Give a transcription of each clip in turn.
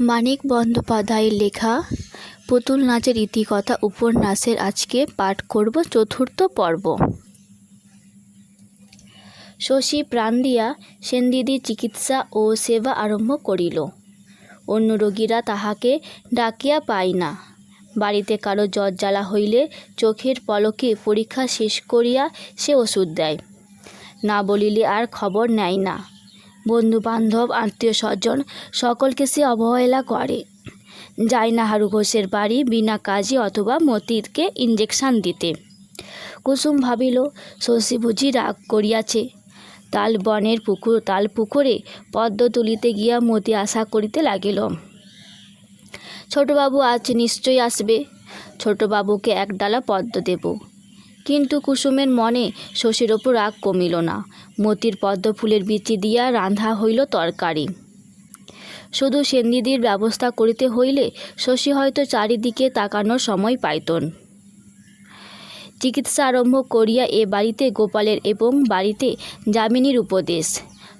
মানিক বন্দ্যোপাধ্যায়ের লেখা পুতুল নাচের ইতিকথা উপন্যাসের আজকে পাঠ করব চতুর্থ পর্ব। শশী প্রাণ দিয়া সেনদিদির চিকিৎসা ও সেবা আরম্ভ করিল। অন্য রোগীরা তাহাকে ডাকিয়া পায় না। বাড়িতে কারও জ্বর জ্বালা হইলে চোখের পলকে পরীক্ষা শেষ করিয়া সে ওষুধ দেয়। না বলিলে আর খবর নেয় না। বন্ধু বান্ধব আত্মীয় স্বজন সকলকে সে অবহেলা করে। যায় না হারু ঘোষের বাড়ি বিনা কাজে অথবা মতিরকে ইঞ্জেকশন দিতে। কুসুম ভাবিল, শশী বুঝি রাগ করিয়াছে। তাল বনের পুকুর, তাল পুকুরে পদ্ম তুলিতে গিয়া মতি আশা করিতে লাগিল। ছোটবাবু আজ নিশ্চয়ই আসবে। ছোটবাবুকে এক ডালা পদ্ম দেব। কিন্তু কুসুমের মনে শশীর ওপর রাগ কমিল না। মতির পদ্ম ফুলের বিচি দিয়া রান্ধা হইল তরকারি। শুধু সেনদিদির ব্যবস্থা করিতে হইলে শশী হয়তো চারিদিকে তাকানোর সময় পাইতন। চিকিৎসা আরম্ভ করিয়া এ বাড়িতে গোপালের এবং বাড়িতে যামিনীর উপদেশ।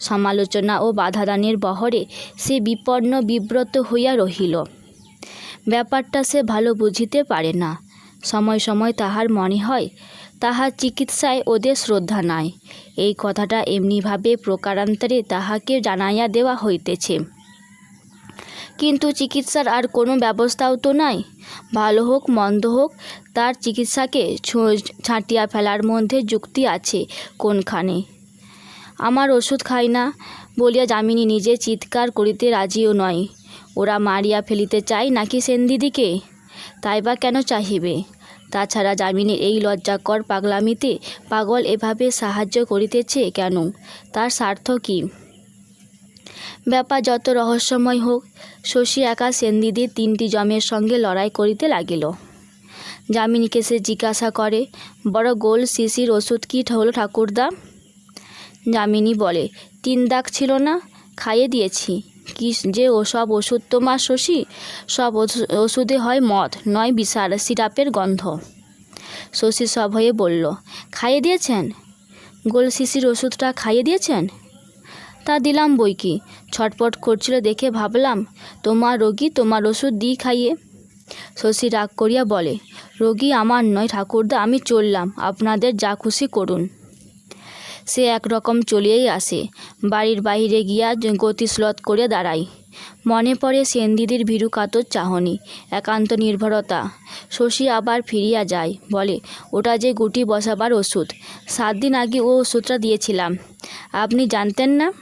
সমালোচনা ও বাধাদানের বহরে সে বিপন্ন বিব্রত হইয়া রহিল। ব্যাপারটা সে ভালো বুঝিতে পারে না। সময় সময় তাহার মনে হয় তাহার চিকিৎসায় ওদের শ্রদ্ধা নাই। এই কথাটা এমনিভাবে প্রকারান্তরে তাহাকে জানাইয়া দেওয়া হইতেছে। কিন্তু চিকিৎসার আর কোনো ব্যবস্থাও তো নাই। ভালো হোক, মন্দ হোক, তার চিকিৎসাকে ছাঁটিয়া ফেলার মধ্যে যুক্তি আছে কোনখানে? আমার ওষুধ খাই না বলিয়া যামিনী নিজে চিৎকার করিতে রাজিও নয়। ওরা মারিয়া ফেলিতে চায় নাকি সেনদিদিকে? তাই বা কেন চাহিবে? তাছাড়া যামিনীর এই লজ্জাকর পাগলামিতে পাগল এভাবে সাহায্য করিতেছে কেন? তার স্বার্থ কী? ব্যাপার যত রহস্যময় হোক, শশী একা সেনদিদির তিনটি জমের সঙ্গে লড়াই করিতে লাগিল। যামিনীকে সে জিজ্ঞাসা করে, বড় গোল শিশির ওষুধ কি হলো ঠাকুরদা? যামিনী বলে, তিন দাগ ছিল না, খাইয়ে দিয়েছি। কি যে ওসব ওষুধ তোমার শশী? সব ওষু- ওষুধে হয় মদ, নয় বিশাল সিরাপের গন্ধ। শশী সব হয়ে বলল, খাইয়ে দিয়েছেন? গোল শিশির ওষুধটা খাইয়ে দিয়েছেন? তা দিলাম বই কি। ছটপট করছিল দেখে ভাবলাম, তোমার রোগী তোমার ওষুধ দিই খাইয়ে। শশী রাগ করিয়া বলে, রোগী আমার নয় ঠাকুরদা, আমি চললাম। আপনাদের যা খুশি করুন। সে একরকম চলিয়েই আসে। বাড়ির বাইরে গিয়া গতিশ্লথ করে দাঁড়ায়। মনে পড়ে সেনদিদির ভীরু কাতর চাহনি, একান্ত নির্ভরতা। শশী আবার ফিরিয়া যায়, বলে, ওটা যে গুটি বসাবার ওষুধ। সাত দিন আগে ও ওষুধটা দিয়েছিলাম। আপনি জানতেন না?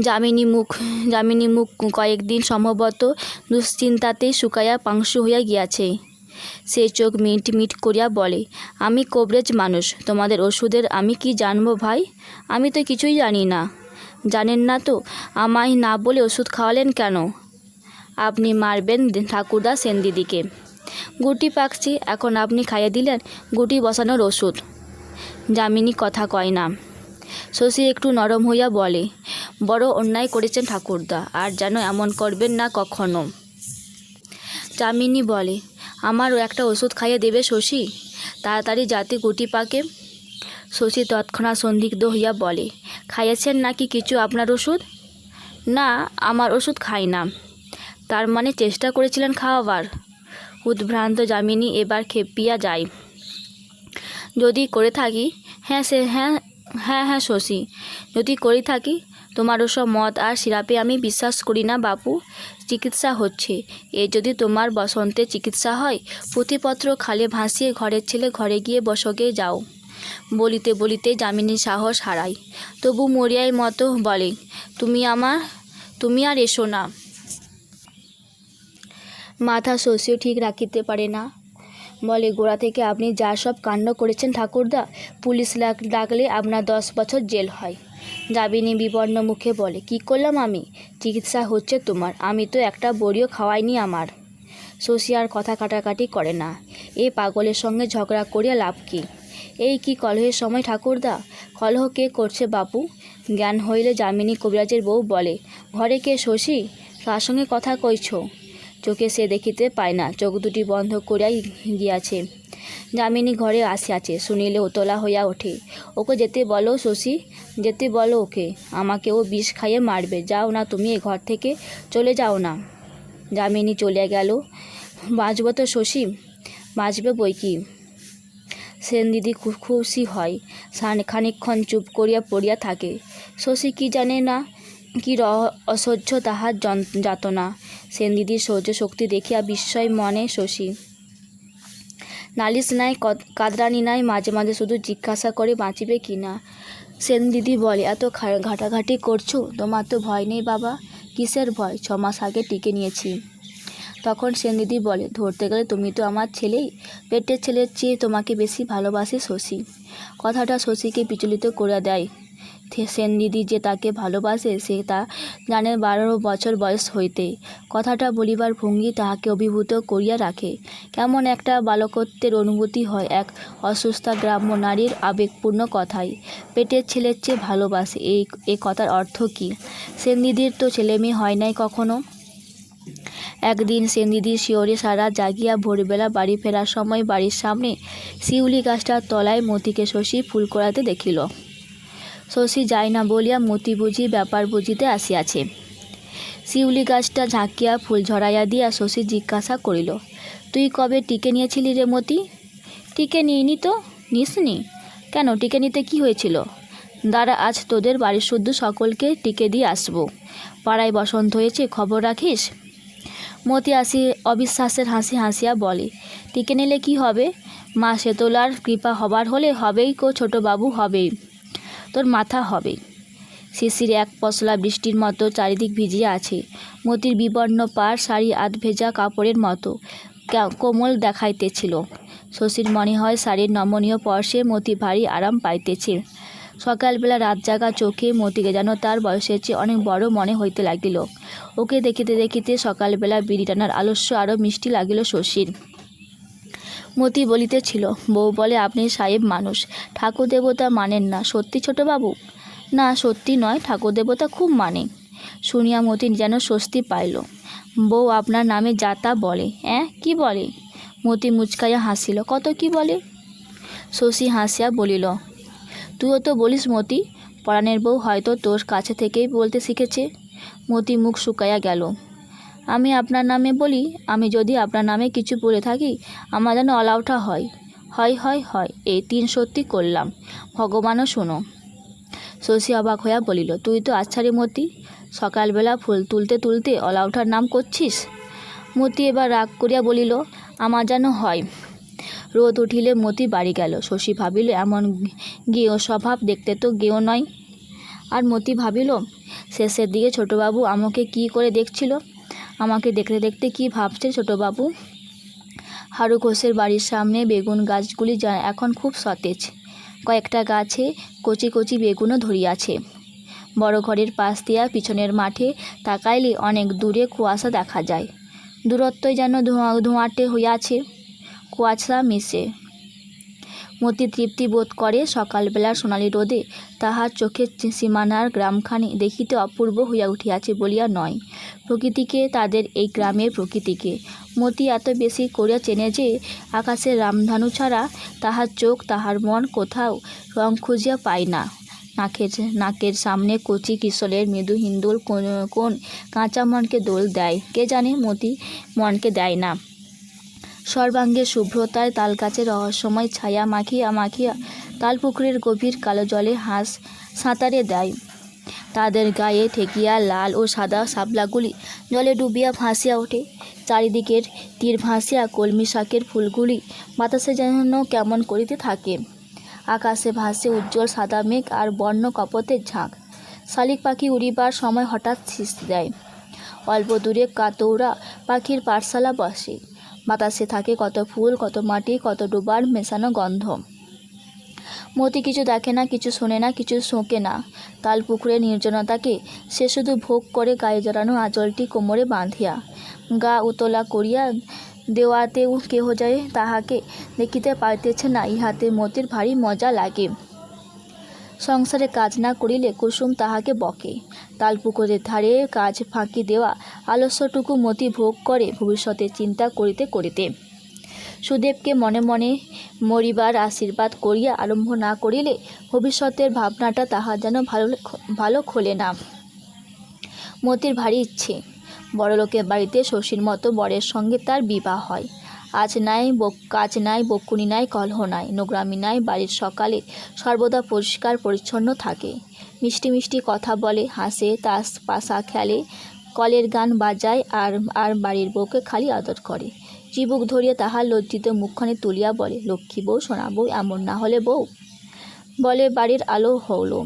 যামিনী মুখ যামিনী মুখ কয়েকদিন সম্ভবত দুশ্চিন্তাতেই শুকাইয়া পাংশু হইয়া গিয়াছে। সে চোখ মিট মিট করিয়া বলে, আমি কবরেজ মানুষ, তোমাদের ওষুধের আমি কি জানব ভাই? আমি তো কিছুই জানি না। জানেন না তো, আমায় না বলে ওষুধ খাওয়ালেন কেন? আপনি মারবেন ঠাকুরদা সেনদিদিকে। গুটি পাকছি, এখন আপনি খাইয়ে দিলেন গুটি বসানোর ওষুধ। যামিনী কথা কয় না। শশী একটু নরম হইয়া বলে, বড় অন্যায় করেছেন ঠাকুরদা, আর যেন এমন করবেন না কখনো। যামিনী বলে আমারও একটা ওষুধ খাইয়ে দেবে শশী? তাড়াতাড়ি যাতে গুটি পাকে। শশী তৎক্ষণাৎ সন্দিগ্ধ হইয়া বলে, খাইয়েছেন নাকি কিছু আপনার ওষুধ? না, আমার ওষুধ খাই না। তার মানে চেষ্টা করেছিলেন খাওয়াবার। উদ্ভ্রান্ত যামিনী এবার খেপিয়া যায়। যদি করে থাকি? হ্যাঁ সে হ্যাঁ হ্যাঁ হ্যাঁ শশী। যদি করে থাকি, তোমার ওসব মদ আর সিরাপে আমি বিশ্বাস করি না, বাপু। চিকিৎসা হচ্ছে। এ যদি তোমার বসন্তে চিকিৎসা হয়, পুঁথিপত্র খালে ভাসিয়ে ঘরের ছেলে ঘরে গিয়ে বসকে যাও। বলিতে বলিতে যামিনীর সাহস হারায়। তবু মরিয়ার মতো বলে, তুমি আমার, তুমি আর এসো না। মাথা শশীও ঠিক রাখিতে পারে না। বলে, গোড়া থেকে আপনি যা সব কাণ্ড করেছেন ঠাকুরদা, পুলিশ ডাকলে আপনার দশ বছর জেল হয়। যাবিনী বিবর্ণ মুখে বলে, কি করলাম আমি? চিকিৎসা হচ্ছে তোমার, আমি তো একটা বড়িও খাওয়াইনি আমার শশী আর কথা কাটাকাটি করে না। এ পাগলের সঙ্গে ঝগড়া করিয়া লাভ কি? এই কি কলহের সময় ঠাকুরদা? কলহ কে করছে বাপু? জ্ঞান হইলে যামিনী কবিরাজের বউ বলে, ঘরে কে শশী? তার সঙ্গে কথা কইছো? চোখে সে দেখিতে পায় না। চোখ দুটি বন্ধ করিয়াই গিয়াছে। যামিনী ঘরে আসিয়াছে। শুনিলে উতলা হইয়া ওঠে। ওকে যেতে বলো শশী, যেতে বলো ওকে। আমাকে ও বিষ খাইয়ে মারবে। যাও না তুমি, এ ঘর থেকে চলে যাও না। যামিনী চলে গেল। বাঁচব তো শশী? বাঁচবে বই কি? সেন দিদি খুশি হয়। খানিকক্ষণ চুপ করিয়া পড়িয়া থাকে। শশী কি জানে না কি অসহ্য তাহার যাতনা। সেন দিদির সহ্য শক্তি দেখিয়া বিস্ময় মনে শশী। নালিশ নাই কদ- কাদরানি নাই, মাঝে মাঝে শুধু জিজ্ঞাসা করে বাঁচিবে কি না? সেন দিদি বলে, এত ঘাটাঘাটি করছ? তোমার তো ভয় নেই বাবা। কিসের ভয়? ছ মাস আগে টিকে নিয়েছি। তখন সেন দিদি বলে, ধরতে গেলে তুমি তো আমার ছেলেই। পেটের ছেলের চেয়ে তোমাকে বেশি ভালোবাসে শশী। কথাটা শশীকে বিচলিত করে দেয়। সেন দিদি যে তাকে ভালোবাসে, সে তা জানে বারো বছর বয়স হইতে। কথাটা বলিবার ভঙ্গি তাহাকে অভিভূত করিয়া রাখে। কেমন একটা বালকত্বের অনুভূতি হয় এক অসুস্থা গ্রাম্য নারীর আবেগপূর্ণ কথাই পেটের ছেলের চেয়ে ভালোবাসে, এই এই কথার অর্থ কী? সেন দিদির তো ছেলে মেয়ে হয় নাই কখনো? একদিন সেন সেনদিদির শিওরে সারা জাগিয়া ভোরবেলা বাড়ি ফেরার সময় বাড়ির সামনে শিউলি গাছটার তলায় মতিকে শশী ফুল করাতে দেখিল। শশী যায় না বলিয়া মতি বুঝি, ব্যাপার বুঝিতে আসিয়াছে। শিউলি গাছটা ঝাঁকিয়া ফুল ঝরাইয়া দিয়া শশী জিজ্ঞাসা করিল, তুই কবে টিকে নিয়েছিলি রে মতি? টিকে নিইনি তো, নিসনি। কেন, টিকে নিতে কি হয়েছিল? দাঁড়া, আজ তোদের বাড়ির শুদ্ধ সকলকে টিকে দিয়ে আসব। পাড়ায় বসন্ত হয়েছে, খবর রাখিস? মতি আসি অবিশ্বাসের হাসি হাসিয়া বলে, টিকে নিলে কি হবে? মা শেতলার কৃপা হবার হলে হবেই কো ছোটবাবু হবেই। তোর মাথা হবে। শিশির এক পশলা বৃষ্টির মতো চারিদিক ভিজিয়া আছে। মতির বিবর্ণ পার শাড়ি আধ ভেজা কাপড়ের মতো কোমল দেখাইতেছিল। শশীর মনে হয় শাড়ির নমনীয় পর্শে মতি ভারী আরাম পাইতেছে। সকালবেলা রাত জাগা চোখে মতিকে যেন তার বয়সের চেয়ে অনেক বড় মনে হইতে লাগিল। ওকে দেখিতে দেখিতে সকালবেলা বিড়ি টানার আলস্য আরও মিষ্টি লাগিল শশীর। মতি বলিতেছিল বউ বলে আপনি সাহেব মানুষ ঠাকুর দেবতা মানেন না, সত্যি ছোটবাবু? না, সত্যি নয় ঠাকুর দেবতা খুব মানে। শুনিয়া মতি যেন স্বস্তি পাইল। বউ আপনার নামে যাতা বলে। অ্যাঁ, কি বলে? মতি মুচকাইয়া হাসিল। কত কি বলে? শশী হাসিয়া বলিল, তুইও তো বলিস মতি পরাণের বউ হয়তো তোর কাছে থেকেই বলতে শিখেছে? মতি মুখ শুকাইয়া গেল। আমি আপনার নামে বলি, আমি যদি আপনার নামে কিছু বলে থাকি, আমার যেন অলাউঠা হয়। হয় হয় হয়, এই তিন সত্যি করলাম। ভগবানও শোনো। শশী অবাক হইয়া বলিল, তুই তো আচ্ছারে মতি, সকালবেলা ফুল তুলতে তুলতে অলাউঠার নাম করছিস? মতি এবার রাগ করিয়া বলিল, আমার যেন হয়। রোদ উঠিলে মতি বাড়ি গেল। শশী ভাবিল, এমন গেও স্বভাব দেখতে তো গেও নয়। আর মতি ভাবিল, শেষের দিকে ছোটবাবু আমাকে কি করে দেখছিল? আমাকে দেখতে দেখতে কি ভাবছে ছোটবাবু? হারু ঘোষের বাড়ির সামনে বেগুন গাছগুলি যা এখন খুব সতেজ। কয়েকটা গাছে কচি কচি বেগুনও ধরিয়াছে। বড় ঘরের পাশ দিয়া পিছনের মাঠে তাকাইলে অনেক দূরে কুয়াশা দেখা যায়। দূরত্বই যেন ধোঁয়া ধোঁয়াটে হইয়াছে। কুয়াশা মিশে। মতি তৃপ্তি বোধ করে সকালবেলার সোনালি রোদে। তাহার চোখের সীমানার গ্রামখানি দেখিতে অপূর্ব হইয়া উঠিয়াছে বলিয়া নয়। প্রকৃতিকে তাদের এই গ্রামের প্রকৃতিকে। মতি এত বেশি করিয়া চেনে যে আকাশের রামধানু ছাড়া তাহার চোখ, তাহার মন কোথাও রং খুঁজিয়া পায় না। নাকের নাকের সামনে কচি কিশোরের মৃদু হিন্দুল কোন কাঁচা মনকে দোল দেয়। কে জানে মতি মনকে দেয় না। সর্বাঙ্গে শুভ্রতায় তালগাছের রহস্যময় ছায়া মাখিয়া মাখিয়া তালপুকুরের গভীর কালো জলে হাঁস সাঁতারে দেয়। তাদের গায়ে ঠেকিয়া লাল ও সাদা শাপলাগুলি জলে ডুবিয়া ভাসিয়া ওঠে। চারিদিকের তীর ভাসিয়া কলমি শাকের ফুলগুলি বাতাসে যেন কেমন করিতে থাকে। আকাশে ভাসে উজ্জ্বল সাদা মেঘ আর বর্ণ কপতের ঝাঁক। শালিক পাখি উড়িবার সময় হঠাৎ ছিস দেয়। অল্প দূরে কাতৌরা পাখির পাঠশালা বসে। বাতাসে থাকে কত ফুল, কত মাটি, কত ডুবার মেশানো গন্ধ। মতি কিছু দেখে না, কিছু শোনে না, কিছু শোকে না। তাল পুকুরের নির্জনতাকে সে শুধু ভোগ করে গায়ে জড়ানো আঁচলটি কোমরে বাঁধিয়া। গা উতলা করিয়া দেওয়াতেও কেহ যায় তাহাকে দেখিতে পাইতেছে না, ইহাতে মতির ভারী মজা লাগে। সংসারে কাজ না করিলে কুসুম তাহাকে বকে। তালপুকুরের ধারে কাজ ফাঁকি দেওয়া আলস্যটুকু মতি ভোগ করে ভবিষ্যতে চিন্তা করিতে করিতে। সুদেবকে মনে মনে মরিবার আশীর্বাদ করিয়া আরম্ভ না করিলে ভবিষ্যতের ভাবনাটা তাহা যেন ভালো ভালো খোলে না। মতির ভারী ইচ্ছে। বড়লোকের বাড়িতে শশীর মতো বরের সঙ্গে তার বিবাহ হয়। আজ নাই কাজ নাই, বকুনি নাই, কলহ নাই নোগ্রামি নাই, বাড়ির সকালে সর্বদা পরিষ্কার, পরিচ্ছন্ন থাকে। মিষ্টি মিষ্টি কথা বলে, হাসে, তাস পাশা খেলে, কলের গান বাজায় আর আর বাড়ির বউকে খালি আদর করে। চিবুক ধরিয়া তাহার লজ্জিত মুখখানে তুলিয়া বলে, লক্ষ্মী বউ, সোনা বউ, এমন না হলে বউ? বলে বাড়ির আলো হলো।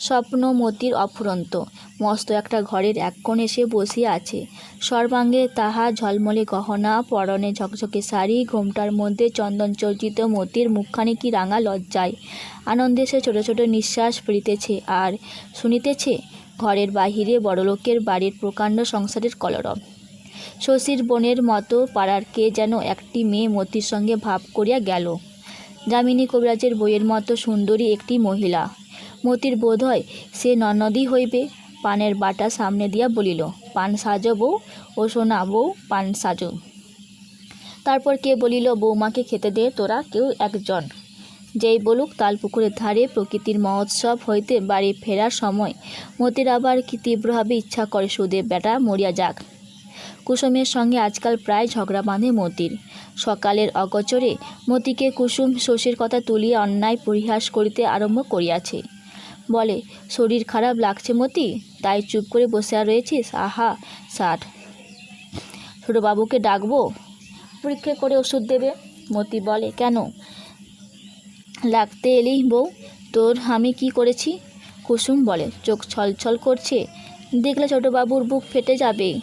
স্বপ্ন মতির অফুরন্ত। মস্ত একটা ঘরের এক কোণে সে বসিয়া আছে। সর্বাঙ্গে তাহা ঝলমলে গহনা, পরনে ঝকঝকে শাড়ি, ঘোমটার মধ্যে চন্দন চর্চিত মতির মুখখানি কি রাঙা লজ্জায়। আনন্দে সে ছোট ছোট নিঃশ্বাস ফিরিতেছে আর শুনিতেছে, ঘরের বাহিরে বড়লোকের বাড়ির প্রকাণ্ড সংসারের কলরব। শশীর বোনের মতো পাড়ার কে যেন একটি মেয়ে মতির সঙ্গে ভাব করিয়া গেল। যামিনী কবিরাজের বইয়ের মতো সুন্দরী একটি মহিলা। মতির বোধ হয় সে ননদই হইবে। পানের বাটা সামনে দিয়া বলিল, পান সাজো বউ, ও সোনা বউ, পান সাজো। তারপর কে বলিল বৌমাকে খেতে দে, তোরা কেউ একজন। যেই বলুক তালপুকুরের ধারে প্রকৃতির মহোৎসব হইতে বাড়ি ফেরার সময় মতির আবার কি তীব্রভাবে ইচ্ছা করে সুদেব বেটা, মরিয়া যাক। কুসুমের সঙ্গে আজকাল প্রায় ঝগড়া বাঁধে মতির। সকালের অগচরে মতিকে কুসুম শশীর কথা তুলিয়া অন্যায় পরিহাস করিতে আরম্ভ করিয়াছে। বলে, শরীর খারাপ লাগছে মতি? তাই চুপ করে বসে আর রয়েছিস? আহা, ষাট। ছোটোবাবুকে ডাকবো? পরীক্ষা করে ওষুধ দেবে? মতি বলে, কেন? লাগতে এলি বউ, তোর আমি কি করেছি? কুসুম বলে, চোখ ছলছল করছে। দেখলে ছোটোবাবুর বুক ফেটে যাবে।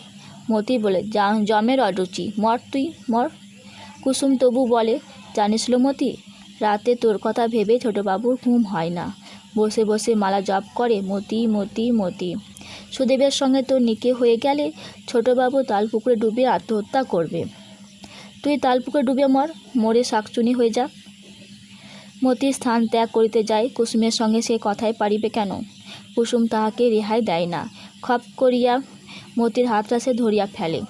মতি বলে, যা, জমের অরুচি। মর তুই, মর। কুসুম তবু বলে, জানিস মতি, রাতে তোর কথা ভেবে ছোটোবাবুর ঘুম হয় না। বসে বসে মালা জপ করে, মতি মতি মতি। সুদেবের সঙ্গে তোর নিকে হয়ে গেলে ছোটোবাবু তালপুকুরে ডুবে আত্মহত্যা করবে। তুই তালপুকুরে ডুবে মর, মরে শাকচুনি হয়ে যা। মতি স্থান ত্যাগ করিতে যায় কুসুমের সঙ্গে সে কথায় পারিবে কেন? কুসুম তাহাকে রেহাই দেয় না। খপ করিয়া মতির হাতটা সে ধরিয়া ফেলে।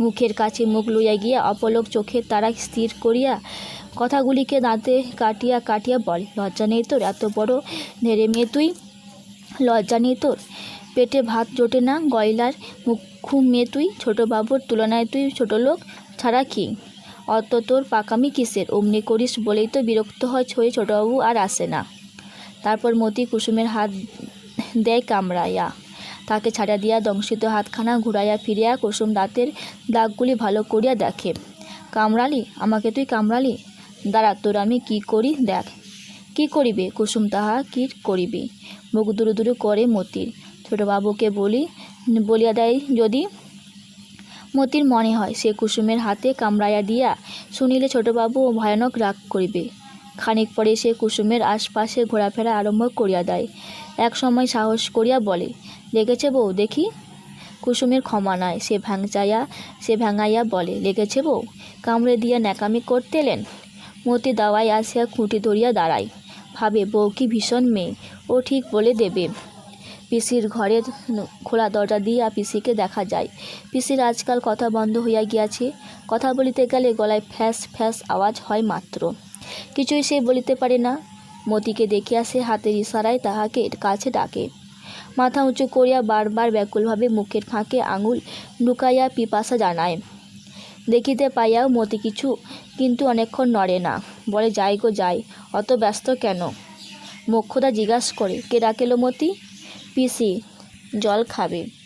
মুখের কাছে মুখ লইয়া গিয়া অপলক চোখের তারা স্থির করিয়া কথাগুলিকে দাঁতে কাটিয়া কাটিয়া বলে, লজ্জা নেই তোর, এত বড় ধেরে মেয়ে তুই? লজ্জা নেই তোর? পেটে ভাত জোটে না গয়লার মুখু মেয়ে তুই? ছোটো বাবুর তুলনায় তুই ছোটো লোক, ছাড়া কি? অত তোর পাকামি কিসের? অমনি করিস বলেই তো বিরক্ত হয় ছয়ে ছোটোবাবু আর আসে না। তারপর মতি কুসুমের হাত দেয় কামড়াইয়া। তাকে ছাড়া দিয়া দংশিত হাতখানা ঘুরাইয়া ফিরিয়া কুসুম দাঁতের দাগগুলি ভালো করিয়া দেখে। কামড়ালি? আমাকে তুই কামড়ালি? দাঁড়া, তোর আমি কি করি? দেখ। কি করিবে? কুসুম তাহা কি করিবে? মুখ দুরু দুরু করে মতির। ছোটোবাবুকে বলি, বলিয়া দেয়, যদি মতির মনে হয়, সে কুসুমের হাতে কামড়াইয়া দিয়া শুনিলে ছোটোবাবু ভয়ানক রাগ করিবে। খানিক পরে সে কুসুমের আশপাশে ঘোরাফেরা আরম্ভ করিয়া দেয়। এক সময় সাহস করিয়া বলে, লেগেছে বউ, দেখি। কুসুমের ক্ষমা নাই। সে ভ্যাংচাইয়া সে ভ্যাঙাইয়া বলে, লেগেছে বউ, কামড়ে দিয়া ন্যাকামি করতে এলেন? মতি দাওয়ায় আসিয়া খুঁটি ধরিয়া দাঁড়ায়। ভাবে, বউ কি ভীষণ মেয়ে, ও ঠিক বলে দেবে। পিসির ঘরের খোলা দরজা দিয়া পিসিকে দেখা যায়। পিসির আজকাল কথা বন্ধ হইয়া গিয়াছে। কথা বলিতে গেলে গলায় ফ্যাস ফ্যাস আওয়াজ হয় মাত্র। কিছুই সে বলিতে পারে না। মতিকে দেখিয়া সে হাতের ইশারায় তাহাকে কাছে ডাকে। মাথা উঁচু করিয়া বারবার ব্যাকুলভাবে মুখের ফাঁকে আঙুল ঢুকাইয়া পিপাসা জানায়। দেখিতে পাইয়াও মতি কিছু, কিন্তু অনেকক্ষণ নড়ে না। বলে, যাই গো, যাই, অত ব্যস্ত কেন? মোক্ষদা জিজ্ঞাস করে, কে ডাকেলো মতি? পিসি, জল খাবে।